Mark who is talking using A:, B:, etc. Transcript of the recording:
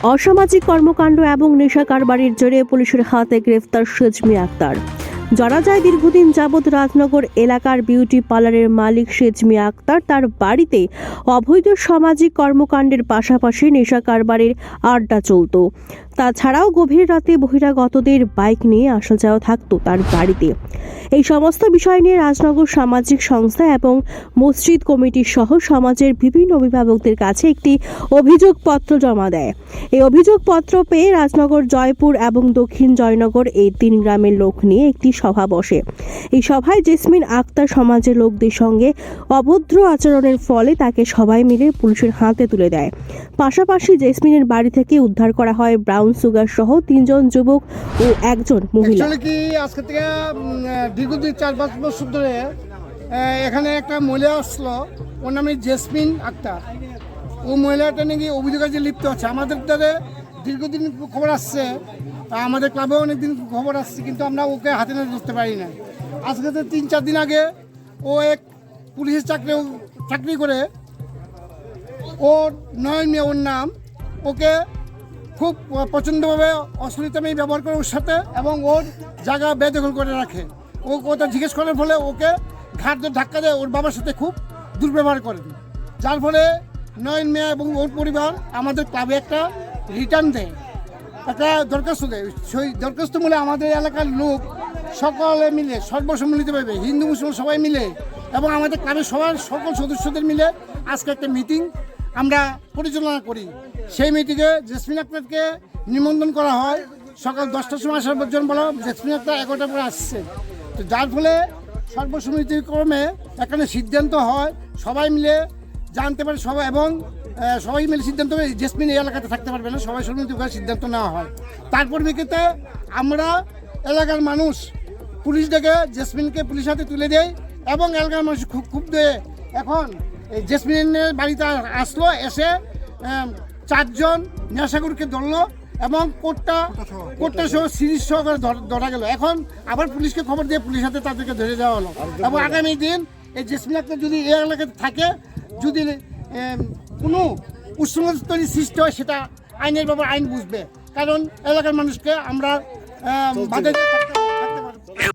A: অসামাজিক কর্মকাণ্ড এবং নেশা কারবারির জেরে পুলিশের হাতে গ্রেফতার সেজমি আক্তার। জানা যায়, দীর্ঘদিন যাবৎ রাজনগর এলাকার বিউটি পার্লারের মালিক সেজমি আক্তার তার বাড়িতে অবৈধ সামাজিক কর্মকাণ্ডের পাশাপাশি নেশা কারবারের আড্ডা চলত। তাছাড়াও গভীর রাতে বহিরাগতদের বাইক নিয়ে আসা যাওয়া থাকতো তার বাড়িতে। এই সমস্ত বিষয় নিয়ে রাজনগর সামাজিক সংস্থা এবং মসজিদ কমিটি সহ সমাজের বিভিন্ন অভিভাবকদের কাছে একটি অভিযোগপত্র জমা দেয়। এই অভিযোগপত্র পেয়ে রাজনগর, জয়পুর এবং দক্ষিণ জয়নগর এই তিন গ্রামের লোক নিয়ে একটি সভা বসে। এই সভায় জেসমিন আক্তার সমাজের লোকদের সঙ্গে অভদ্র আচরণের ফলে তাকে সবাই মিলে পুলিশের হাতে তুলে দেয়। পাশাপাশি জেসমিনের বাড়ি থেকে উদ্ধার করা হয় ব্রাউন সুগার সহ তিনজন যুবক ও একজন মহিলা।
B: দীর্ঘদিন চার পাঁচ বছর ধরে এখানে একটা মহিলা আসলো, ওর নামে জেসমিন আক্তার। ও মহিলাটা নাকি অভিযোগ যে লিপ্ত আছে। আমাদের দ্বারা দীর্ঘদিন খবর আসছে আর আমাদের ক্লাবে অনেকদিন খবর আসছে, কিন্তু আমরা ওকে হাতে নাতে ধরতে পারি না আজকে তো তিন চার দিন আগে ও এক পুলিশের চাকরি চাকরি করে, ওর নয় মেয়ে, ওর নাম, ওকে খুব প্রচণ্ডভাবে অশ্লীলতামি ব্যবহার করে ওর সাথে এবং ওর জায়গা বেদখল করে রাখে। ও ওটা জিজ্ঞেস করার ফলে ওকে ঘাট ধাক্কা দেয় ওর বাবার সাথে খুব দুর্ব্যবহার করেন যার ফলে নয়ন মেয়ে এবং ওর পরিবার আমাদের ক্লাবে একটা রিটার্ন দেয়। একটা দরখাস্ত দেয়। সেই দরখাস্ত মূলে আমাদের এলাকার লোক সকলে মিলে সর্বসম্মিলিতভাবে হিন্দু মুসলিম সবাই মিলে এবং আমাদের ক্লাবের সবার সকল সদস্যদের মিলে আজকে একটা মিটিং আমরা পরিচালনা করি। সেই মিটিংয়ে জেসমিন আক্তারকে নিমন্ত্রণ করা হয়। সকাল দশটার সময় আসার পর্যন্ত বলা হয়, জেসমিন আক্তার এগারোটার পরে আসছে। যার ফলে সর্বসম্মতিক্রমে এখানে সিদ্ধান্ত হয়। সবাই মিলে জানতে পারে, সবাই এবং সবাই মিলে সিদ্ধান্ত জেসমিন এই এলাকাতে থাকতে পারবে না, সবাই সম্মতি করে সিদ্ধান্ত নেওয়া হয়। তারপর বিকেতে আমরা এলাকার মানুষ পুলিশ ডেকে জেসমিনকে পুলিশ হাতে তুলে দেয় এবং এলাকার মানুষ খুব খুব দিয়ে এখন জেসমিনের বাড়িতে আসলো, এসে চারজন নেশাগুরকে ধরলো এবং কোর্টটা কোর্টটা সহ। সিরিজ সহকারে ধর- গেল। এখন আবার পুলিশকে খবর দিয়ে পুলিশ হাতে তাদেরকে ধরে দেওয়া হলো। এবং আগামী দিন এই জেসমিন আক্তার যদি এই এলাকাতে থাকে যদি কোনো উচ্ছৃঙ্খল সৃষ্টি হয় সেটা আইনের ব্যাপারে আইন বুঝবে। কারণ এলাকার মানুষকে আমরা আম, বাধা